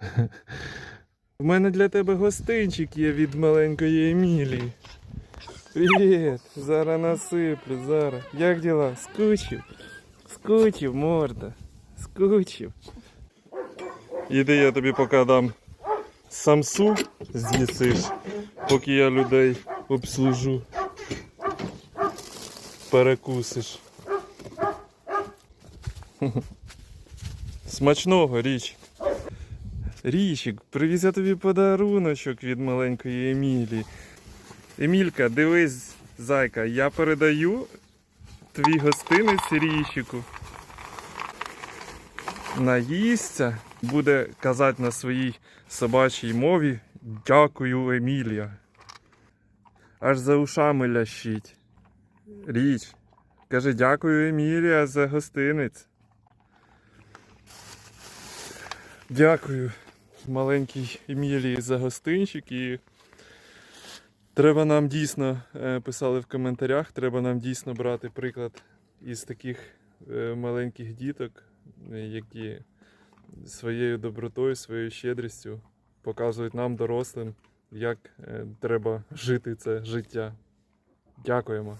У мене для тебе гостинчик є від маленької Емілії. Привіт! Зараз насиплю, зараз. Як діла? Скучив? Скучив, морда. Скучив. Іди я тобі поки дам самсу з'їсиш, поки я людей обслужу. Перекусиш. Смачного річ. Річик, привіз я тобі подаруночок від маленької Емілії. Емілька, дивись, зайка, я передаю твій гостинець Річику. Наїсться, буде казати на своїй собачій мові Дякую, Емілія. Аж за ушами лящить. Річ. Каже, дякую, Емілія, за гостинець. Дякую маленькій Емілії за гостинчик. І треба нам дійсно, е, писали в коментарях, треба нам дійсно брати приклад із таких е, маленьких діток, е, які своєю добротою, своєю щедрістю показують нам, дорослим, як треба жити це життя. Дякуємо.